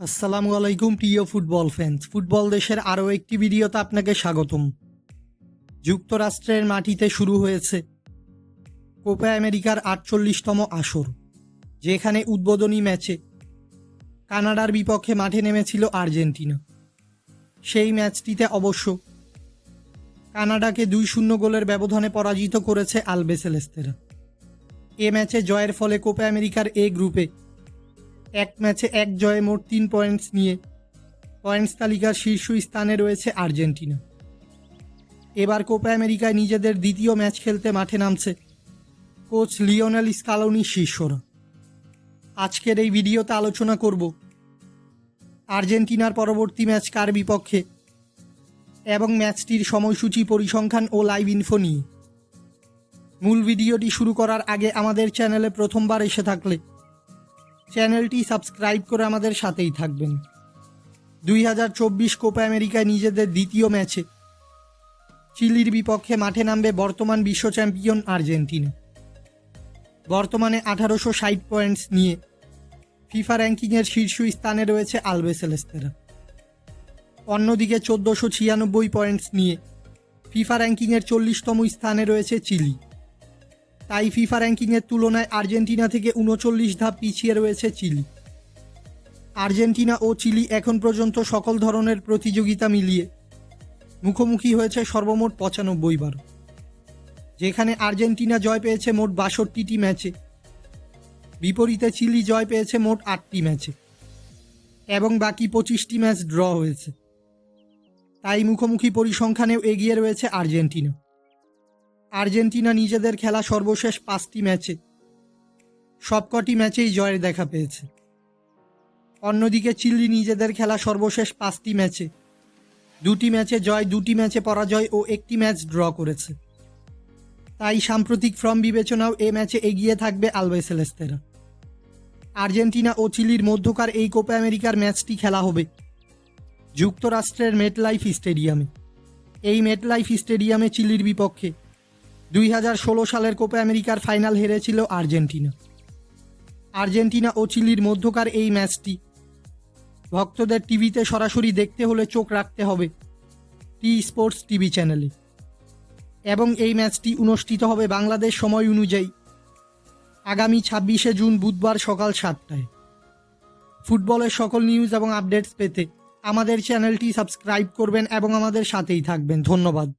আসসালামু আলাইকুম, প্রিয় ফুটবল ফ্যান্স ফুটবল দেশের আরও একটি ভিডিওতে আপনাকে স্বাগতম। যুক্তরাষ্ট্রের মাটিতে শুরু হয়েছে কোপা আমেরিকার আটচল্লিশতম আসর, যেখানে উদ্বোধনী ম্যাচে কানাডার বিপক্ষে মাঠে নেমেছিল আর্জেন্টিনা। সেই ম্যাচটিতে অবশ্য কানাডাকে দুই শূন্য গোলের ব্যবধানে পরাজিত করেছে আলবেসেলেস্তেরা। এ ম্যাচে জয়ের ফলে কোপা আমেরিকার এ গ্রুপে এক ম্যাচে এক জয়ে মোট তিন পয়েন্টস নিয়ে। পয়েন্টস তালিকার শীর্ষ স্থানে রয়েছে আর্জেন্টিনা। এবার কোপা আমেরিকায় নিজেদের দ্বিতীয় ম্যাচ খেলতে মাঠে নামছে কোচ লিওনেল স্কালোনির শিষ্যরা। আজকের এই ভিডিওতে আলোচনা করব আর্জেন্টিনার পরবর্তী ম্যাচ কার বিপক্ষে এবং ম্যাচটির সময়সূচি, পরিসংখ্যান ও লাইভ ইনফো নিয়ে। মূল ভিডিওটি শুরু করার আগে আমাদের চ্যানেলে প্রথমবার এসে থাকলে চ্যানেলটি সাবস্ক্রাইব করে আমাদের সাথেই থাকবেন। দুই হাজার চব্বিশ কোপা আমেরিকায় নিজেদের দ্বিতীয় ম্যাচে। চিলির বিপক্ষে মাঠে নামবে বর্তমান বিশ্ব চ্যাম্পিয়ন আর্জেন্টিনা। বর্তমানে আঠারোশো ষাট পয়েন্টস নিয়ে ফিফা র্যাঙ্কিংয়ের শীর্ষ স্থানে রয়েছে আলবেসেলেস্তেরা অন্যদিকে চোদ্দোশো ছিয়ানব্বই পয়েন্টস নিয়ে ফিফা র্যাঙ্কিংয়ের চল্লিশতম স্থানে রয়েছে চিলি। তাই ফিফা র্যাঙ্কিংয়ের তুলনায় আর্জেন্টিনা থেকে উনচল্লিশ ধাপ পিছিয়ে রয়েছে চিলি। আর্জেন্টিনা ও চিলি এখন পর্যন্ত সকল ধরনের প্রতিযোগিতা মিলিয়ে মুখোমুখি হয়েছে সর্বমোট পঁচানব্বই বার যেখানে আর্জেন্টিনা জয় পেয়েছে মোট বাষট্টিটি ম্যাচে। বিপরীতে চিলি জয় পেয়েছে মোট আটটি ম্যাচে। এবং বাকি পঁচিশটি ম্যাচ ড্র হয়েছে। তাই মুখোমুখি পরিসংখ্যানেও এগিয়ে রয়েছে আর্জেন্টিনা। আর্জেন্টিনা নিজেদের খেলা সর্বশেষ পাঁচটি ম্যাচে, সবকটি ম্যাচেই জয়ের দেখা পেয়েছে। অন্যদিকে চিলি নিজেদের খেলা সর্বশেষ পাঁচটি ম্যাচে, দুটি ম্যাচে জয়, দুটি ম্যাচে পরাজয় ও একটি ম্যাচ ড্র করেছে। তাই সাম্প্রতিক ফর্ম বিবেচনাও এ ম্যাচে এগিয়ে থাকবে আলবেসেলেস্তেরা আর্জেন্টিনা ও চিলির মধ্যকার এই কোপা আমেরিকার ম্যাচটি খেলা হবে যুক্তরাষ্ট্রের মেটলাইফ স্টেডিয়ামে। এই মেটলাইফ স্টেডিয়ামে চিলির বিপক্ষে দুই হাজার ষোলো সালের কোপা আমেরিকার ফাইনাল হেরেছিল আর্জেন্টিনা। আর্জেন্টিনা ও চিলির মধ্যকার এই ম্যাচটি ভক্তদের টিভিতে সরাসরি দেখতে হলে চোখ রাখতে হবে টি স্পোর্টস টিভি চ্যানেলে। এবং এই ম্যাচটি অনুষ্ঠিত হবে বাংলাদেশ সময় অনুযায়ী আগামী ছাব্বিশে জুন বুধবার সকাল সাতটায়। ফুটবলের সকল নিউজ এবং আপডেটস পেতে আমাদের চ্যানেলটি সাবস্ক্রাইব করবেন এবং আমাদের সাথেই থাকবেন। ধন্যবাদ।